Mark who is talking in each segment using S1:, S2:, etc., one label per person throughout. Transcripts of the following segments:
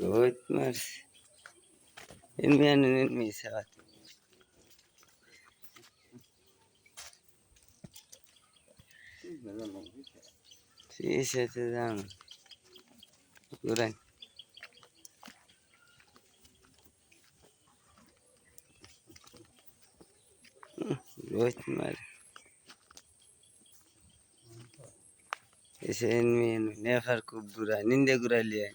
S1: Rohit Mars. İnmeyen inmeyi sevat. Şişe tezam. Guran. Rohit Mars. Ese inmeyen nefer kubura. Ninde guraliye.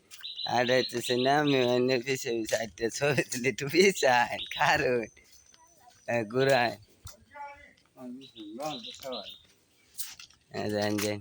S1: আর হইতেছে না আমি অন্য পিছিয়ে পিছিয়ে ছবি তুলি একটু পিছায় কারণ ঘুরায় যান যান